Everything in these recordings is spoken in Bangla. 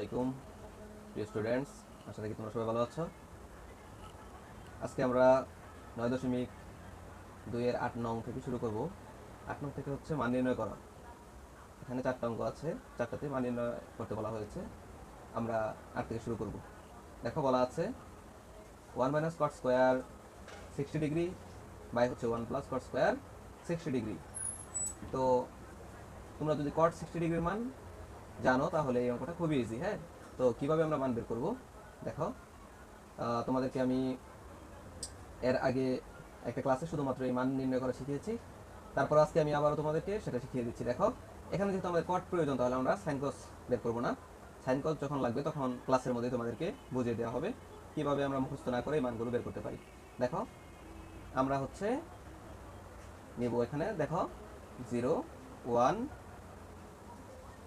আলাইকুম, প্রিয় স্টুডেন্টস আশা করি তোমরা সবাই ভালো আছো। আজকে আমরা নয় দশমিক দুইয়ের আট নং থেকে শুরু করব। আট নং থেকে হচ্ছে মান নির্ণয় করা। এখানে চারটা অঙ্ক আছে, চারটাতে মান নির্ণয় করতে বলা হয়েছে। আমরা আট থেকে শুরু করব। দেখো বলা আছে one minus cot square sixty degree by হচ্ছে one plus cot square sixty degree তো তোমরা যদি কট সিক্সটি ডিগ্রির মান জানো, তাহলে এই অঙ্কটা খুবই ইজি হ্যাঁ? তো কীভাবে আমরা মান বের করব? দেখো তোমাদেরকে আমি এর আগে একটা ক্লাসে শুধুমাত্র এই মান নির্ণয় করা শিখিয়েছি। তারপর আজকে আমি আবারও তোমাদেরকে সেটা শিখিয়ে দিচ্ছি। দেখো, এখানে যেহেতু আমাদের কট প্রয়োজন, তাহলে আমরা সাইন কস বের করব না। সাইন কস যখন লাগবে, তখন ক্লাসের মধ্যে তোমাদেরকে বুঝিয়ে দেওয়া হবে কীভাবে আমরা মুখস্থ না করে এই মানগুলো বের করতে পারি। দেখো, আমরা হচ্ছে নেব এখানে, দেখো জিরো ওয়ান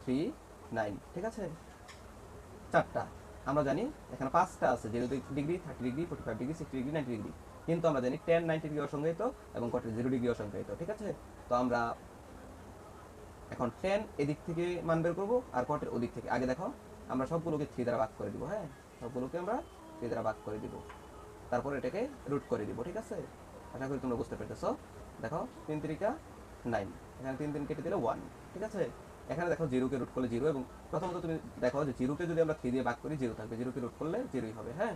থ্রি নাইন ঠিক আছে? চারটা। আমরা জানি এখানে পাঁচটা আছে zero degree thirty degree forty five degree sixty degree ninety degree কিন্তু আমরা জানি টেন নাইনটি ডিগ্রি অসংজ্ঞায়িত এবং কটের জিরো ডিগ্রি অসংজ্ঞায়িত ঠিক আছে? তো আমরা এখন টেন এদিক থেকে মান বের করব আর কটের ওদিক থেকে। আগে দেখো, আমরা সবগুলোকে থ্রি দ্বারা ভাগ করে দিব হ্যাঁ? সবগুলোকে আমরা থ্রি দ্বারা ভাগ করে দিব। তারপর এটাকে রুট করে দিব, ঠিক আছে? আশা করি তোমরা বুঝতে পেরেছ। দেখো, তিন তিরিকা নাইন এখানে তিন তিন কেটে দিলে ওয়ান ঠিক আছে? এখানে দেখো জিরোকে রুট করলে জিরো এবং প্রথমত তুমি দেখো যে জিরোকে যদি আমরা থ্রি দিয়ে ভাগ করি জিরো থাকবে। জিরোকে রুট করলে জিরোই হবে হ্যাঁ?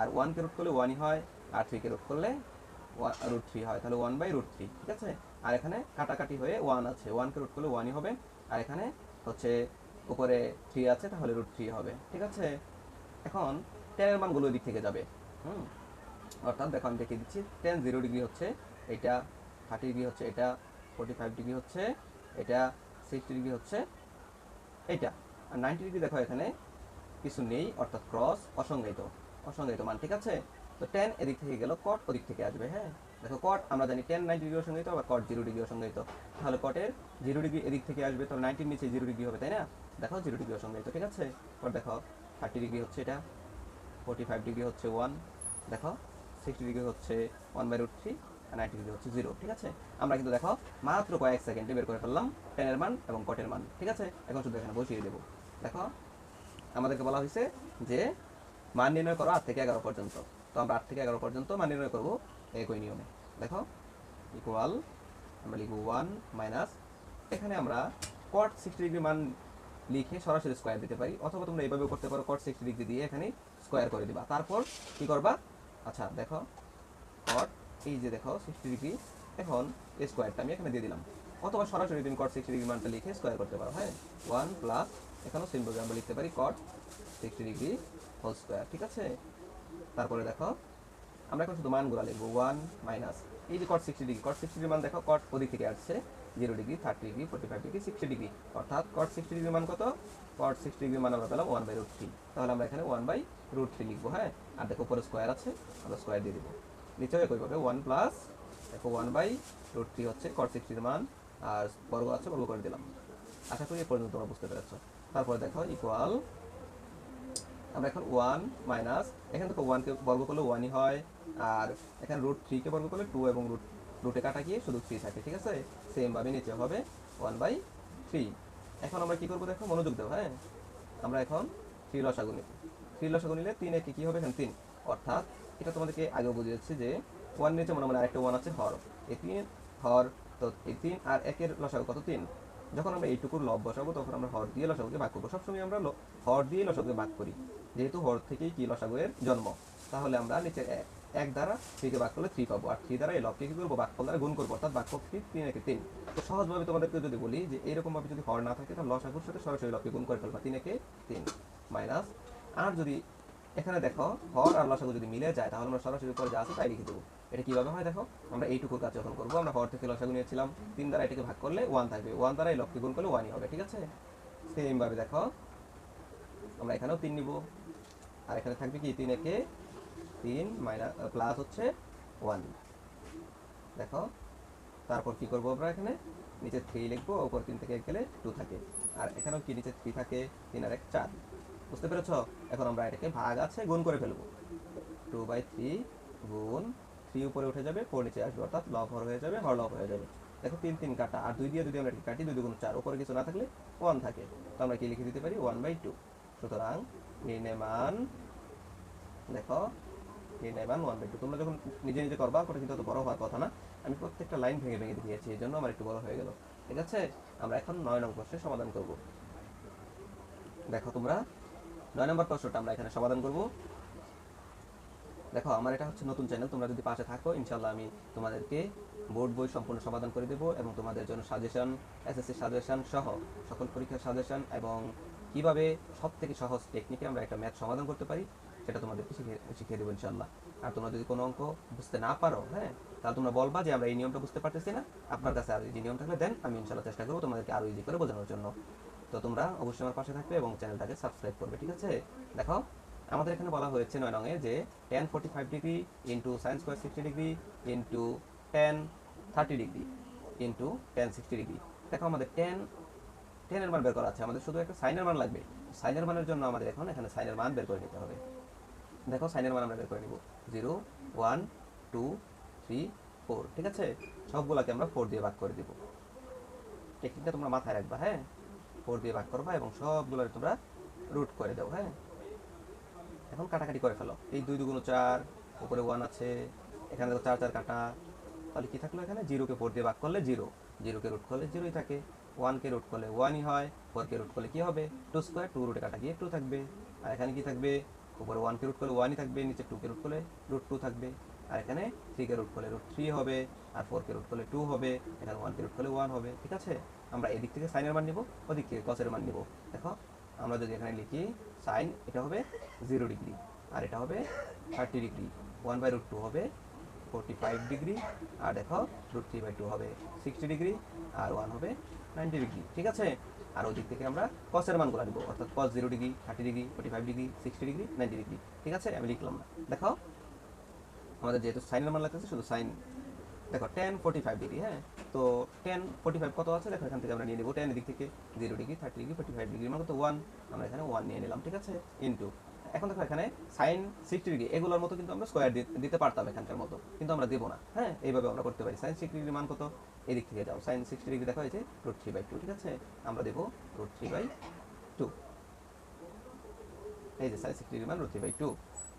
আর ওয়ানকে রুট করলে ওয়ানই হয়, আর থ্রিকে রুট করলে রুট থ্রি হয়। তাহলে ওয়ান বাই রুট থ্রি ঠিক আছে? আর এখানে কাটাকাটি হয়ে ওয়ান আছে। ওয়ানকে রুট করলে ওয়ানই হবে, আর এখানে হচ্ছে উপরে থ্রি আছে, তাহলে রুট থ্রি হবে, ঠিক আছে? এখন টেনের মানগুলো ওই দিক থেকে যাবে, হুম? অর্থাৎ দেখো আমি দেখিয়ে দিচ্ছি টেন জিরো ডিগ্রি হচ্ছে এটা থার্টি ডিগ্রি হচ্ছে এটা ফোর্টি ফাইভ ডিগ্রি হচ্ছে এটা সিক্সটি ডিগ্রি হচ্ছে এটা আর নাইনটি ডিগ্রি দেখো এখানে কিছু নেই, অর্থাৎ ক্রস অসংজ্ঞায়িত। অসংজ্ঞায়িত মান ঠিক আছে? তো টেন এদিক থেকে গেল কট ওদিক থেকে আসবে হ্যাঁ? দেখো কট আমরা জানি টেন নাইনটি ডিগ্রি অসংজ্ঞায়িত, আবার কট জিরো ডিগ্রি অসংজ্ঞায়িত। তাহলে কটের জিরো ডিগ্রি এদিক থেকে আসবে তো নাইনটির নিচে জিরো ডিগ্রি হবে, তাই না? দেখো জিরো ডিগ্রি অসংজ্ঞায়িত, ঠিক আছে? কট দেখো থার্টি ডিগ্রি হচ্ছে এটা ফোর্টি ফাইভ ডিগ্রি হচ্ছে ওয়ান দেখো সিক্সটি ডিগ্রি হচ্ছে ওয়ান বাই রুট থ্রি আর নাইনটি ডিগ্রি হচ্ছে জিরো ঠিক আছে? আমরা কিন্তু দেখো মাত্র কয়েক সেকেন্ডে বের করে ফেললাম টেনের মান এবং কটের মান, ঠিক আছে? এখন শুধু এখানে বসিয়ে দেবো। দেখো, আমাদেরকে বলা হয়েছে যে মান নির্ণয় করো আট থেকে এগারো পর্যন্ত। তো আমরা আট থেকে এগারো পর্যন্ত মান নির্ণয় করব একই নিয়মে। দেখো ইকুয়াল আমরা লিখব ওয়ান মাইনাস এখানে আমরা কট সিক্সটি ডিগ্রি মান লিখে সরাসরি স্কোয়ার দিতে পারি, অথবা তোমরা এইভাবেও করতে পারো কট সিক্সটি ডিগ্রি দিয়ে এখানে স্কোয়ার করে দিবা। তারপর কি করবা? আচ্ছা দেখো কট এই যে দেখো সিক্সটি ডিগ্রি এখন এই স্কোয়ারটা আমি এখানে দিয়ে দিলাম। অথবা সরাসরি তুমি কট সিক্সটি ডিগ্রি মানটা লিখে স্কোয়ার করতে পারো হ্যাঁ? ওয়ান প্লাস এখানেও সিম্পল আমরা লিখতে পারি cot sixty degree whole square ঠিক আছে? তারপরে দেখো, আমরা এখন শুধু মানগুলো লিখব ওয়ান মাইনাস এই যে cot sixty degree cot sixty degree মান দেখো কট ওদিক থেকে আসছে zero degree thirty degree forty five degree sixty degree অর্থাৎ কট সিক্সটি ডিগ্রি মান কত? কট সিক্সটি ডিগ্রি মান আমরা পেলাম ওয়ান বাই রুট থ্রি তাহলে আমরা এখানে ওয়ান বাই রুট থ্রি লিখব হ্যাঁ? আর দেখো উপরে স্কোয়ার আছে, আমরা স্কোয়ার দিয়ে দিব। নিচেও একইভাবে ওয়ান প্লাস দেখো ওয়ান বাই রুট থ্রি হচ্ছে কট সিক্সটির মান, আর বর্গ আছে, বর্গ করে দিলাম। আশা করি এ পর্যন্ত তোমরা বুঝতে পেরেছ। তারপরে দেখো ইকুয়াল আমরা এখন ওয়ান মাইনাস এখানে দেখো ওয়ানকে বর্গ করলে ওয়ানই হয়, আর এখানে রুট থ্রিকে বর্গ করলে টু এবং রুট রুটে কাটা গিয়ে শুধু থ্রি থাকে, ঠিক আছে? সেম ভাবে নিচে হবে ওয়ান বাই থ্রি এখন আমরা কি করব দেখো, মনোযোগ দেবো হ্যাঁ? আমরা এখন থ্রি লসাগু নিব থ্রি লসাগু নিলে তিন একে কি হবে? এখানে তিন। অর্থাৎ এটা তোমাদেরকে আগেও বুঝিয়েছি যে ওয়ান নিচে মনে মনে আরেকটা ওয়ান আছে, হর। এই তিন, হর, তো এই তিন, আর একের লসাগু কত? তিন। যখন আমরা এইটুকুর লব বসাবো, তখন আমরা হর দিয়ে লসাগুকে ভাগ করব। সবসময় আমরা হর দিয়ে লসাগুকে ভাগ করি। যেহেতু হর থেকেই কি লসাগুয়ের জন্ম? তাহলে আমরা নিচের এক- এক দ্বারা থ্রিকে ভাগ করলে থ্রি পাবো। আর থ্রি দ্বারা এই লবকে কি করব? ভাগফল দ্বারা গুণ করব। অর্থাৎ ভাগফল থ্রি তিন একে তিন। তো সহজভাবে তোমাদেরকে যদি বলি যে এরকমভাবে যদি হর না থাকে, তাহলে লসাগুর সাথে সরাসরি লবকে গুণ করে ফেলবা। তিন একে তিন মাইনাস আর যদি এখানে দেখো, হর আর লসাগু যদি মিলে যায়, তাহলে আমরা সরাসরি উপরে যা আছে তাই লিখে দেবো। এটা কীভাবে হয় দেখো, আমরা এইটুকুর কাজ যখন করব, আমরা হর থেকে লসাগু নিয়েছিলাম। তিন দ্বারা এটাকে ভাগ করলে ওয়ান থাকবে। ওয়ান দ্বারা এই লবকে গুণ করলে ওয়ানই হবে, ঠিক আছে? সেমভাবে দেখো, আমরা এখানেও তিন নিব। আর এখানে থাকবে কি? তিন একে তিন মাইনাস প্লাস হচ্ছে ওয়ান দেখো, তারপর কি করব আমরা এখানে? নিচে থ্রি লিখব ওপর তিন থেকে গেলে টু থাকে। আর এখানেও কি? নিচে থ্রি থাকে, তিন আর এক, চার। বুঝতে পেরেছ? এখন আমরা এটাকে ভাগ আছে, গুণ করে ফেলব। টু বাই থ্রি গুণ থ্রি উপরে উঠে যাবে ফোর নিচে আসবে, অর্থাৎ লব হর হয়ে যাবে, হর লব হয়ে যাবে। দেখো, তিন তিন কাটা, আর দুই দিয়ে যদি আমরা কাটি, দুই দুগুণ চার, উপরে কিছু না থাকলে ওয়ান থাকে। তো আমরা কি লিখে দিতে পারি? ওয়ান বাই টু সুতরাং নির্ণয় মান, দেখো, নির্ণয় মান ওয়ান বাই টু তোমরা যখন নিজে নিজে করবা, ওটা কিন্তু অত বড় হওয়ার কথা না। আমি প্রত্যেকটা লাইন ভেঙে ভেঙে দিয়েছি, এই জন্য আমার একটু বড় হয়ে গেল। ঠিক আছে? আমরা এখন নয় নম্বর প্রশ্নের সমাধান করব। দেখো তোমরা নয় নম্বর প্রশ্নটা আমরা এখানে সমাধান করব। দেখো, আমার এটা হচ্ছে নতুন চ্যানেল তোমরা যদি পাশে থাকো ইনশাল্লাহ আমি তোমাদেরকে বোর্ড বই সম্পূর্ণ সমাধান করে দেবো এবং তোমাদের জন্য সাজেশন এসএসসি সাজেশন সহ সকল পরীক্ষার সাজেশন এবং কীভাবে সব থেকে সহজ টেকনিকে আমরা একটা ম্যাথ সমাধান করতে পারি, সেটা তোমাদেরকে শিখিয়ে শিখিয়ে দেবো ইনশাল্লাহ আর তোমরা যদি কোনো অঙ্ক বুঝতে না পারো হ্যাঁ তাহলে তোমরা বলবা যে আমরা এই নিয়মটা বুঝতে পারতেছি না। আপনার কাছে আর ইজি নিয়ম থাকলে দেন, আমি ইনশাল্লাহ চেষ্টা করব তোমাদেরকে আরও ইজি করে বোঝানোর জন্য। তো তোমরা অবশ্যই আমার পাশে থাকবে এবং চ্যানেলটাকে সাবস্ক্রাইব করবে, ঠিক আছে? দেখো, আমাদের এখানে বলা হয়েছে নয় রঙে যে tan forty five degree into sine square sixty degree into tan thirty degree into tan sixty degree দেখো, আমাদের টেন টেনের মান বের করা আছে। আমাদের শুধু একটা সাইনের মান লাগবে। সাইনের মানের জন্য আমাদের এখন এখানে সাইনের মান বের করে নিতে হবে। দেখো সাইনের মান আমরা বের করে নিব। Zero one two three four ঠিক আছে? সবগুলোকে আমরা ফোর দিয়ে ভাগ করে দিব। টেকনিকটা তোমরা মাথায় রাখবা হ্যাঁ? ফোর দিয়ে ভাগ করবা এবং সবগুলো তোমরা রুট করে দাও হ্যাঁ? এখন কাটাকাটি করে ফেলো। এই দুই দুগুণ চার, উপরে ওয়ান আছে, এখানে দেখো চার চার কাটা। তাহলে কী থাকল এখানে? জিরোকে ফোর দিয়ে ভাগ করলে জিরো জিরোকে রুট করলে জিরোই থাকে। ওয়ানকে রুট করলে ওয়ানই হয়। ফোরকে রুট করলে কী হবে? টু স্কোয়ার টু রুটে কাটা গিয়ে টু থাকবে। আর এখানে কী থাকবে? উপরে ওয়ানকে রুট করলে ওয়ানই থাকবে, নিচে টুকে রুট করলে রুট টু থাকবে। আর এখানে থ্রিকে রুট করলে রুট থ্রি হবে, আর ফোরকে রুট করলে টু হবে, এখানে ওয়ানকে রুট করলে ওয়ান হবে, ঠিক আছে? আমরা এদিক থেকে সাইনের মান নিব, ওদিক থেকে কসের মান নিব। দেখো, আমরা যদি এখানে লিখি সাইন এটা হবে জিরো ডিগ্রি আর এটা হবে thirty degree one by root two হবে ফোরটি ফাইভ ডিগ্রি আর দেখো রুট থ্রি বাই টু হবে সিক্সটি ডিগ্রি আর ওয়ান হবে নাইনটি ডিগ্রি ঠিক আছে? আর ওদিক থেকে আমরা কসের মানগুলো নিব, অর্থাৎ cos zero degree thirty degree forty five degree sixty degree ninety degree ঠিক আছে? আমি লিখলাম না। দেখো আমাদের যেহেতু সাইনের মান লাগতেছে, শুধু সাইন, দেখো টেন ফোর্টি ফাইভ ডিগ্রি হ্যাঁ? তো টেন ফোর্টি ফাইভ কত আছে? দেখো, এখান থেকে আমরা নিয়ে নেব টেন দিক থেকে zero degree thirty degree forty five degree মানে কত? ওয়ান আমরা এখানে ওয়ান নিয়ে নিলাম, ঠিক আছে? ইন্টু এখন দেখো, এখানে সাইন সিক্সটি ডিগ্রি এগুলোর মতো কিন্তু আমরা স্কোয়ার দিতে পারতাম এখানকার মতো, কিন্তু আমরা দেবো না হ্যাঁ? এইভাবে আমরা করতে পারি, সাইন সিক্সটি ডিগ্রি মান কত? এদিক থেকে যাও, সাইন সিক্সটি ডিগ্রি দেখা হয়েছে রুট থ্রি বাই টু ঠিক আছে? আমরা দেবো রুট থ্রি বাই টু এই যে সাইন সিক্সটি ডিগ্রি মান রুট থ্রি বাই টু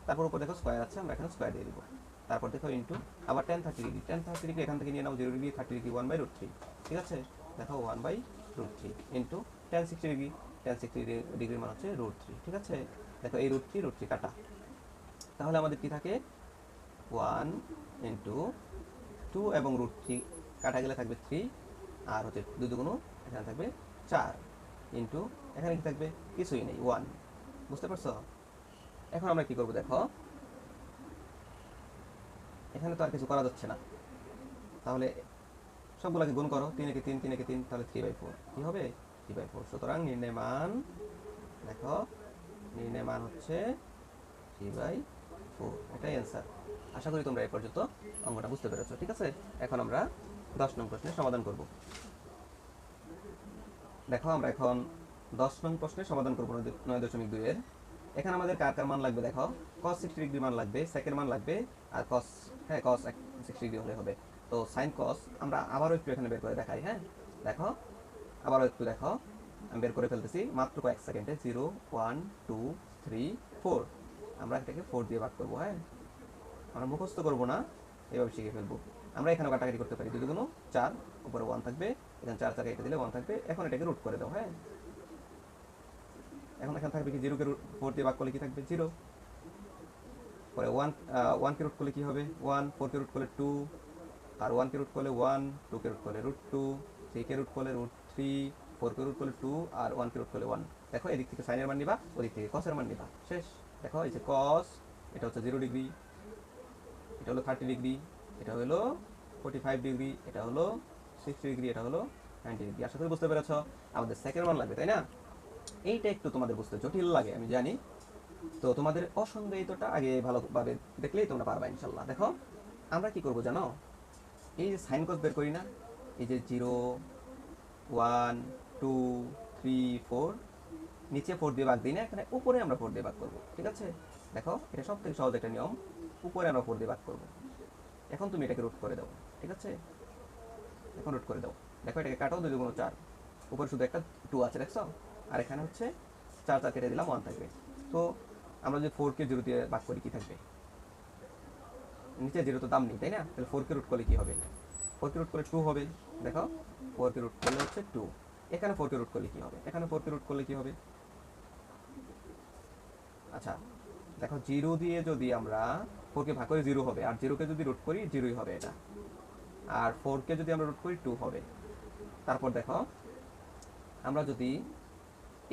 তারপর উপর দেখো স্কোয়ার আছে, আমরা এখানে স্কোয়ার দিয়ে দিব। তারপর দেখো ইন্টু আবার tan thirty degree tan thirty degree এখান থেকে নিয়ে নাও zero degree thirty degree one by root three ঠিক আছে? দেখো one by root three into tan sixty degree tan sixty ডিগ্রির মান হচ্ছে রুট থ্রি ঠিক আছে? দেখো এই রুট থ্রি রুট থ্রি কাটা। তাহলে আমাদের কি থাকে? ওয়ান ইন্টু টু এবং রুট থ্রি কাটা গেলে থাকবে থ্রি আর হচ্ছে দুই দুগুণ এখানে থাকবে চার ইন্টু এখানে কি থাকবে? কিছুই নেই ওয়ান বুঝতে পারছ? এখন আমরা কি করব দেখো? এখানে তো আর কিছু করা যাচ্ছে না। তাহলে সবগুলোকে গুণ করো তিন একে তিন তিন একে তিন, তাহলে থ্রি বাই ফোর কী হবে? থ্রি বাই ফোর সুতরাং নির্ণয় মান, দেখো, নির্ণয় মান হচ্ছে থ্রি বাই ফোর এটাই অ্যান্সার আশা করি তোমরা এই পর্যন্ত অঙ্কটা বুঝতে পেরেছ, ঠিক আছে? এখন আমরা দশ নং প্রশ্নের সমাধান করব। দেখো, আমরা এখন দশ নং প্রশ্নের সমাধান করব নয় দশমিক দুইয়ের। এখানে আমাদের কার কার মান লাগবে দেখো? কস সিক্সটি ডিগ্রি মান লাগবে সেকেন্ড মান লাগবে, আর কস হ্যাঁ কস সিক্সটি ডিগ্রি হলে হবে। তো সাইন কস আমরা আবারও একটু এখানে বের করে দেখাই হ্যাঁ? দেখো, আবারও একটু দেখো। আমি বের করে ফেলতেছি, মাত্র কয়েক সেকেন্ডে zero one two three four আমরা এটাকে ফোর দিয়ে ভাগ করব হ্যাঁ? আমরা মুখস্থ করব না, এভাবে শিখে ফেলব। আমরা এখানে কাটাকাটি করতে পারি। দুই দুগুণ চার, উপরে ওয়ান থাকবে, এখানে চার চাকা এটা দিলে ওয়ান থাকবে। এখন এটাকে রুট করে দাও হ্যাঁ? এখন এখানে থাকবে কি জিরোকে ফোর দিয়ে ভাগ করলে কি থাকবে? জিরো পরে ওয়ান ওয়ানকে রুট করলে কি হবে? ওয়ান ফোরকে রুট করলে টু আর ওয়ানকে রুট করলে ওয়ান টুকে রুট করলে রুট টু থ্রিকে রুট করলে রুট থ্রি ফোরকে রুট করলে টু আর ওয়ানকে রুট করলে ওয়ান দেখো, এদিক থেকে সাইনের মান নিবা, ওদিক থেকে কসের মান নিবা। শেষ। দেখো, এই যে কস এটা হচ্ছে জিরো ডিগ্রি এটা হলো থার্টি ডিগ্রি এটা হলো ফোর্টি ফাইভ ডিগ্রি এটা হলো সিক্সটি ডিগ্রি এটা হলো নাইনটি ডিগ্রি আশা করি বুঝতে পেরেছ? আমাদের সেকেন্ড মান লাগবে, তাই না? এইটা একটু তোমাদের বুঝতে জটিল লাগে, আমি জানি। তো তোমাদের অসংজ্ঞায়িতটা আগে ভালোভাবে দেখলেই তোমরা পারবা ইনশাল্লাহ দেখো, আমরা কি করব জানো? এই যে সাইন কস বের করি না, এই যে zero, one, two, three, four, নিচে ফোর দিয়ে ভাগ দিই না, এখানে উপরে আমরা ফোর দিয়ে ভাগ করব, ঠিক আছে? দেখো, এটা সব থেকে সহজ একটা নিয়ম, উপরে আমরা ফোর দিয়ে ভাগ করব। এখন তুমি এটাকে রুট করে দাও, ঠিক আছে? এখন রুট করে দাও। দেখো, এটাকে কাটাও, দুই দুগুণ চার। উপরে শুধু একটা টু আছে, দেখছ? আর এখানে হচ্ছে চার চার কেটে দিলাম ওয়ান থাকবে। তো আমরা যদি ফোর কে জিরো দিয়ে ভাগ করি কি থাকবে? নিচে জিরো তো দাম নেই, তাই না? তাহলে ফোর কে রুট করলে কি হবে? ফোর কে রুট করলে টু হবে, দেখো। ফোর কে রুট করলে হচ্ছে টু এখানে ফোর কে রুট করলে কি হবে? এখানে ফোর কে রুট করলে কি হবে? আচ্ছা দেখো জিরো দিয়ে যদি আমরা ফোরকে ভাগ করি জিরো হবে, আর জিরোকে যদি রুট করি জিরোই হবে এটা। আর ফোরকে যদি আমরা রুট করি টু হবে। তারপর দেখো, আমরা যদি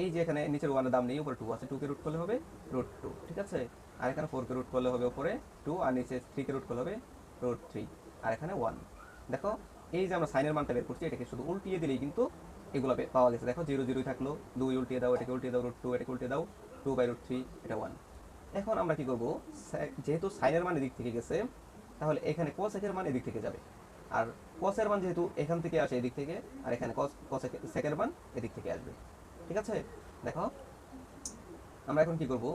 এই যে এখানে নিচের ওয়ানের দাম নেই, উপরে টু আছে টুকে রুট করলে হবে রুট টু ঠিক আছে? আর এখানে ফোরকে রুট করলে হবে উপরে টু আর নিচে থ্রিকে রুট করলে হবে রুট থ্রি আর এখানে ওয়ান দেখো, এই যে আমরা সাইনের মানটা বের করছি, এটাকে শুধু উল্টিয়ে দিলেই কিন্তু এগুলো পাওয়া গেছে। দেখো জিরো জিরোই থাকল, দুই উল্টিয়ে দাও, এটাকে উল্টিয়ে দাও রুট টু এটাকে উল্টিয়ে দাও টু বাই রুট থ্রি এটা ওয়ান এখন আমরা কি করব? যেহেতু সাইনের মান এদিক থেকে গেছে, তাহলে এখানে কোসেকের মান এদিক থেকে যাবে। আর কসের মান যেহেতু এখান থেকে আসে এদিক থেকে, আর এখানে কস সেকের মান এদিক থেকে আসবে। ঠিক আছে? দেখো, আমরা এখন কি করব?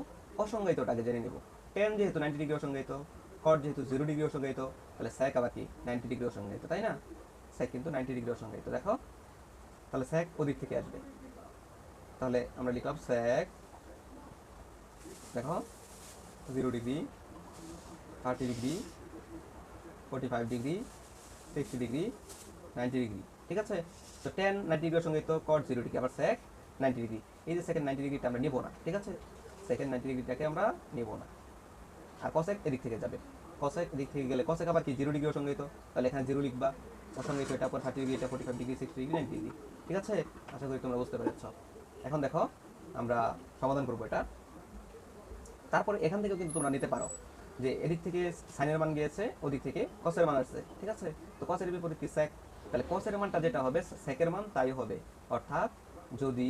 অসংজ্ঞায়িতটাকে জেনে নেব। টেন যেহেতু নাইনটি ডিগ্রি অসংজ্ঞায়িত কট যেহেতু জিরো ডিগ্রি অসংজ্ঞায়িত, তাহলে স্যাক আবার কি? নাইনটি ডিগ্রি অসংজ্ঞায়িত, তাই না? স্যাক কিন্তু নাইনটি ডিগ্রি অসংজ্ঞায়িত, দেখো। তাহলে স্যাক ওদিক থেকে আসবে। তাহলে আমরা লিখলাম স্যাক দেখো zero degree thirty degree forty five degree sixty degree ninety degree ঠিক আছে? তো টেন নাইনটি ডিগ্রির সঙ্গে তো কট জিরো ডিগ্রি আবার স্যাক নাইনটি ডিগ্রি এই যে সেকেন্ড নাইনটি ডিগ্রিটা আমরা নেব না, ঠিক আছে? সেকেন্ড নাইনটি ডিগ্রিটাকে আমরা নেব না। আর কসেক এদিক থেকে যাবে। কসেক এদিক থেকে গেলে কসেক আবার কি? জিরো ডিগ্রি সঙ্গে তো। তাহলে এখানে জিরো লিখবা। অসঙ্গে এটা পর থার্টি ডিগ্রি এটা forty five degree sixty degree ninety degree ঠিক আছে? আশা করি তোমরা বুঝতে পেরেছ। এখন দেখো, আমরা সমাধান করব এটা। তারপরে এখান থেকেও কিন্তু তোমরা নিতে পারো যে এদিক থেকে সাইনের মান গিয়েছে, ওদিক থেকে কসের মান আসছে, ঠিক আছে? তো কসের বিপরীত কি? স্যাক তাহলে কসের মানটা যেটা হবে সেকের মান তাই হবে। অর্থাৎ যদি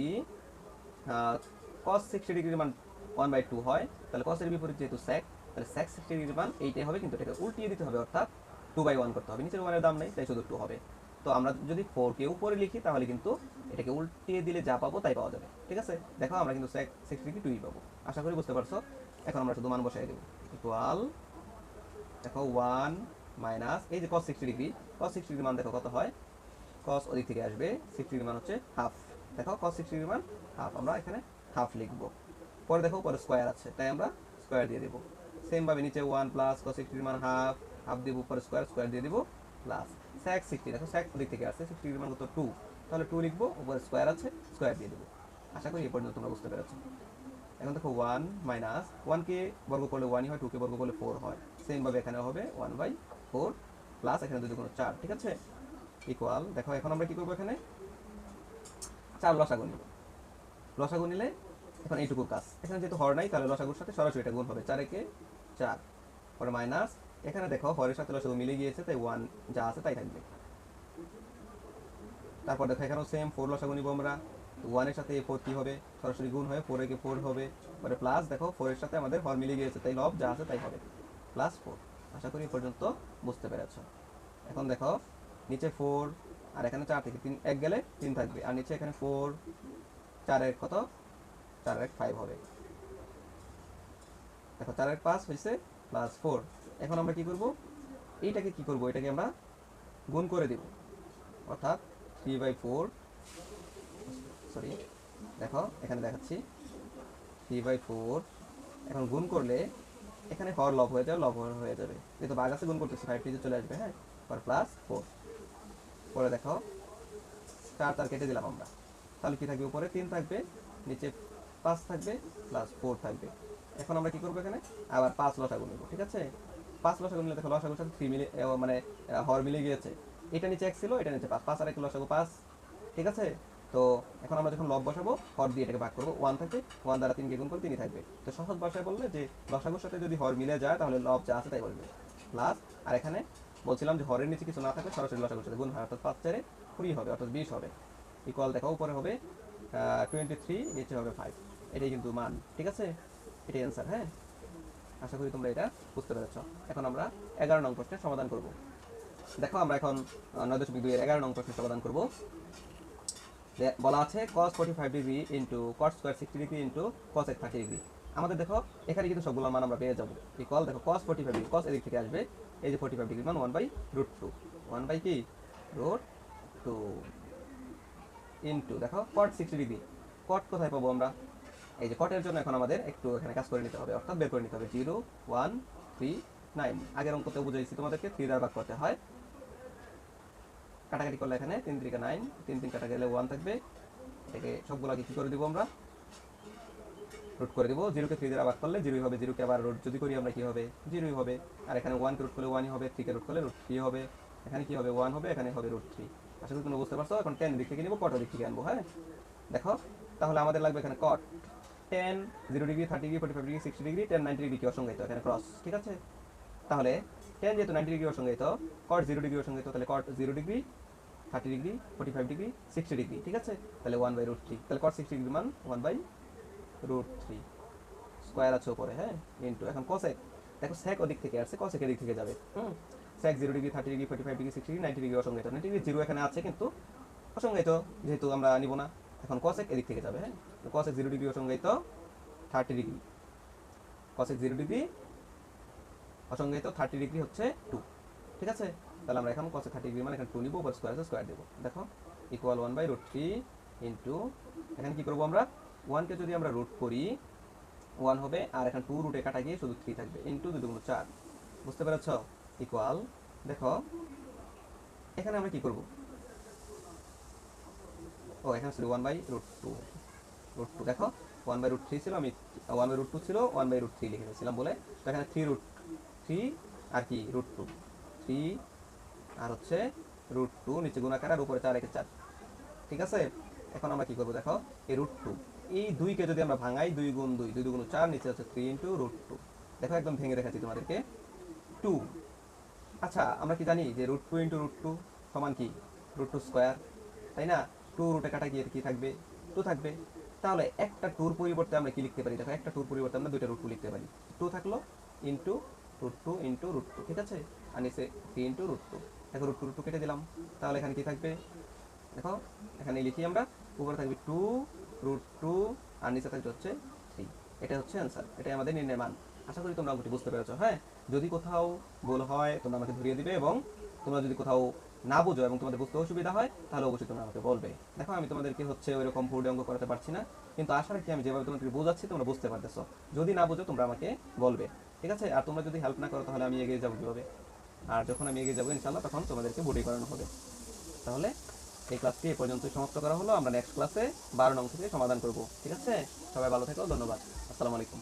কস সিক্সটি ডিগ্রির মান ওয়ান বাই টু হয়, তাহলে কসের বিপরীত যেহেতু স্যাক তাহলে স্যাক সিক্সটি ডিগ্রির মান এইটাই হবে, কিন্তু এটাকে উল্টিয়ে দিতে হবে, অর্থাৎ টু বাই ওয়ান করতে হবে। নিচের ওয়ানের দাম নেই, তাই শুধু টু হবে। তো আমরা যদি ফোর কে উপরে লিখি, তাহলে কিন্তু এটাকে উল্টিয়ে দিলে যা পাবো তাই পাওয়া যাবে। ঠিক আছে? দেখো, আমরা কিন্তু স্যাক সিক্সটি ডিগ্রি টুই পাবো। আশা করি বুঝতে পারছ? এখন আমরা শুধু মান বসাই দেবো। ইকুয়াল দেখো ওয়ান মাইনাস এই যে cos sixty degree cos sixty degree মান দেখো কত হয়? কস ওদিক থেকে আসবে সিক্সটি ডিগ্রি মান হচ্ছে হাফ দেখো কস সিক্সটি ডিগ্রি মান হাফ আমরা এখানে হাফ লিখব। পরে দেখো পরে স্কোয়ার আছে, তাই আমরা স্কোয়ার দিয়ে দেবো। সেম ভাবে নিচে one plus cos sixty degree মান হাফ হাফ দিব পরে স্কোয়ার স্কোয়ার দিয়ে দেবো প্লাস স্যাক সিক্সটি দেখো স্যাক ওদিক থেকে আসছে সিক্সটি ডিগ্রি মান কত টু তাহলে টু লিখব, উপরে স্কোয়ার আছে স্কোয়ার দিয়ে দেবো। আশা করি এই পর্যন্ত তোমরা বুঝতে পেরেছ। এখন দেখো ওয়ান মাইনাস ওয়ানকে বর্গ করলে ওয়ানই হয় টুকে বর্গ করলে ফোর হয়। সেমভাবে এখানে হবে ওয়ান বাই ফোর প্লাস এখানে যদি কোনো চার, ঠিক আছে? ইকুয়াল দেখো এখন আমরা কি করব এখানে? চার লসাগু নিব। লসাগু নিলে এখন এইটুকু কাজ। এখানে যেহেতু হর নাই, তাহলে লসাগুর সাথে সরাসরি এটা গুণ হবে। চার একে চার পরে মাইনাস, এখানে দেখো হরের সাথে লসাগু মিলে গিয়েছে, তাই ওয়ান যা আছে তাই থাকবে। তারপর দেখো এখানেও সেম ফোর লসাগু নিব আমরা। ওয়ানের সাথে এই ফোর কি হবে? সরাসরি গুণ হয়ে ফোর একে ফোর হবে। পরে প্লাস দেখো ফোরের সাথে আমাদের হর মিলে গিয়েছে, তাই লব যা আছে তাই হবে। প্লাস ফোর আশা করি পর্যন্ত বুঝতে পেরেছ। এখন দেখো নিচে ফোর আর এখানে চার থেকে তিন, এক গেলে তিন থাকবে। আর নিচে এখানে ফোর চার এক কত? চার এক ফাইভ হবে। দেখো, চার এক পাঁচ হয়েছে প্লাস ফোর এখন আমরা কি করব? এইটাকে কি করব? এটাকে আমরা গুণ করে দেব। অর্থাৎ থ্রি বাই ফোর সরি দেখো, এখানে দেখাচ্ছি। থ্রি বাই ফোর এখন গুণ করলে এখানে হর লব হয়ে যাবে লব হয়ে যাবে। যেহেতু বাঘ আছে, গুণ করতেছি ফাইভ টিতে চলে আসবে হ্যাঁ? পর প্লাস ফোর পরে দেখো। চার চার কেটে দিলাম আমরা। তাহলে কি থাকবে উপরে? তিন থাকবে, নিচে পাঁচ থাকবে প্লাস ফোর থাকবে। এখন আমরা কি করব এখানে? আবার পাঁচ লসাগু নেব, ঠিক আছে? পাঁচ লসাগু নিলে দেখো, লসাগুর সাথে থ্রি মিলে মানে হর মিলে গিয়েছে। এটা নিচে এক ছিল, এটা নিচে পাঁচ পাঁচ আর এক লসাগু পাঁচ, ঠিক আছে? তো এখন আমরা যখন লব বসাবো, হর দিয়ে এটাকে ভাগ করব। ওয়ান থাকবে ওয়ান দ্বারা তিনকে গুণ করে তিনই থাকবে। তো সহজ ভাষায় বললে যে, লসাগুর সাথে যদি হর মিলে যায়, তাহলে লব যা আছে তাই বলবে। প্লাস আর এখানে বলছিলাম যে হরের নিচে কিছু না থাকলে সরাসরি লসাগুর সাথে গুণ হয়, অর্থাৎ পাঁচ চারে কুড়ি হবে, অর্থাৎ বিশ হবে। ইকুয়াল দেখো, উপরে হবে টোয়েন্টি থ্রি নিচে হবে ফাইভ এটাই কিন্তু মান, ঠিক আছে? এটাই অ্যান্সার হ্যাঁ? আশা করি তোমরা এটা বুঝতে পেরেছ। এখন আমরা এগারো নং প্রশ্নের সমাধান করব। দেখো, আমরা এখন নয় দশমিক দুই এগারো নং প্রশ্নের সমাধান করব। বলা আছে cos 45 degree into cos square sixty degree into cos এক থার্টি ডিগ্রি আমাদের দেখো, এখানে কিন্তু সবগুলো মান আমরা পেয়ে যাব। ইকুয়াল দেখো, cos 45 ডিগ্রি cos এদিক থেকে আসবে এই যে 45 ডিগ্রি মান one by root two one by কি? রুট টু ইন্টু দেখো, cot সিক্সটি ডিগ্রি cot কোথায় পাবো আমরা? এই যে কটের জন্য এখন আমাদের একটু এখানে কাজ করে নিতে হবে, অর্থাৎ বের করে নিতে হবে। জিরো ওয়ান থ্রি নাইন আগের অঙ্কতে বুঝাইছি তোমাদেরকে থ্রি দ্বারা ভাগ করতে হয়। কাটাকাটি করলে এখানে তিন তিরিকা নাইন তিন তিন কাটা গেলে ওয়ান থাকবে। এটাকে সবগুলোকে কি করে দিব আমরা? রুট করে দিব জিরোকে থ্রি দ্বারা ভাগ করলে জিরোই হবে জিরোকে আবার রুট যদি করি আমরা কি হবে? জিরোই হবে। আর এখানে ওয়ানকে রুট করলে ওয়ানই হবে থ্রিকে রুট করলে রুট থ্রি হবে। এখানে কি হবে? ওয়ান হবে, এখানে হবে রুট থ্রি আশা করি তোমরা বুঝতে পারছ, এখন টেন দিক থেকে নিব কট দিক থেকে আনব হ্যাঁ? দেখো, তাহলে আমাদের লাগবে এখানে cot ten zero degree thirty degree forty five degree sixty degree ten ninety degree অসংজ্ঞায়িত, এখানে ক্রস ঠিক আছে? তাহলে টেন যেহেতু নাইনটি ডিগ্রি অসংজ্ঞায়িত কট জিরো ডিগ্রি অসংজ্ঞায়িত, তাহলে cot zero degree thirty degree forty five degree sixty degree ঠিক আছে? তাহলে ওয়ান বাই রুট থ্রি তাহলে কট সিক্সটি ডিগ্রি মান one by root three square আছে উপরে হ্যাঁ? ইন্টু এখন কসেক দেখো সেক ওদিক থেকে আসছে কসেক এদিক থেকে যাবে, হুম? Sec zero degree thirty degree forty five degree sixty degree ninety degree অসংজ্ঞায়িত। Ninety degree zero এখানে আছে কিন্তু অসংজ্ঞায়িত, যেহেতু আমরা নিব না, এখন কসেক এদিক থেকে যাবে হ্যাঁ? Cosec zero degree অসংজ্ঞায়িত thirty degree cosec zero degree অসংজ্ঞায়িত thirty degree হচ্ছে টু ঠিক আছে? তাহলে আমরা এখন কসেক থার্টি ডিগ্রি মানে এখানে টু নিব, উপর স্কোয়ার আছে স্কোয়ার দেবো। দেখো equal one by root three into এখানে কি করব আমরা? ওয়ানকে যদি আমরা রুট করি ওয়ান হবে আর এখানে টু রুটে কাটা গিয়ে শুধু থ্রি থাকবে ইন্টু দুই দুগুণ চার। বুঝতে পেরেছ? ইকুয়াল দেখো, এখানে আমরা কি করব? ও, এখানে ছিল one by root two root two দেখো ওয়ান বাই রুট থ্রি ছিল, আমি ওয়ান বাই রুট টু ছিল ওয়ান বাই রুট থ্রি লিখে দিয়েছিলাম বলে। তো এখানে থ্রি রুট থ্রি আর কি রুট টু থ্রি আর হচ্ছে রুট টু নিচে গুণাকার আর উপরে চার একে চার। ঠিক আছে? এখন আমরা কি করব? দেখো, এই রুট টু এই দুইকে যদি আমরা ভাঙাই, দুই গুণ দুই দুই দুগুণ চার, নিচে আছে থ্রি ইন্টু রুট টু। দেখো একদম ভেঙে দেখাচ্ছি তোমাদেরকে। টু। আচ্ছা আমরা কি জানি যে root two into root two সমান কি? Root two square. তাই না? টু রুটে কাটা গিয়ে কি থাকবে? টু থাকবে। তাহলে একটা টুর পরিবর্তে আমরা কি লিখতে পারি? দেখো, একটা টুর পরিবর্তে আমরা দুইটা রুট টু লিখতে পারি। টু থাকল into root two into root two, ঠিক আছে? আর নিচে থ্রি ইন্টু রুট টু। দেখো, রুট টু রুট টু কেটে দিলাম। তাহলে এখানে কি থাকবে? দেখো এখানে লিখি আমরা। উপরে থাকবে টু রুট টু আর নিচে থাকবে হচ্ছে থ্রি এটা হচ্ছে অ্যান্সার এটাই আমাদের নির্ণয় মান। আশা করি তোমরা অঙ্কটি বুঝতে পেরেছ হ্যাঁ? যদি কোথাও ভুল হয়, তোমরা আমাকে ধরিয়ে দিবে এবং তোমরা যদি কোথাও না বুঝো এবং তোমাদের বুঝতে অসুবিধা হয়, তাহলে অবশ্যই তোমরা আমাকে বলবে। দেখো, আমি তোমাদেরকে হচ্ছে ওইরকম ফুড অঙ্ক করাতে পারছি না, কিন্তু আশা রাখি আমি যেভাবে তোমাদেরকে বোঝাচ্ছি, তোমরা বুঝতে পারতেছো। যদি না বুঝো, তোমরা আমাকে বলবে, ঠিক আছে? আর তোমরা যদি হেল্প না করো, তাহলে আমি এগিয়ে যাব কীভাবে? আর যখন আমি এগিয়ে যাব ইনশাল্লাহ তখন তোমাদেরকে বডি করানো হবে। তাহলে এই ক্লাসটি এ পর্যন্ত সমাপ্ত করা হলো। আমরা নেক্সট ক্লাসে বারো নং থেকে সমাধান করব। ঠিক আছে? সবাই ভালো থেকো, ধন্যবাদ। আসসালামু আলাইকুম।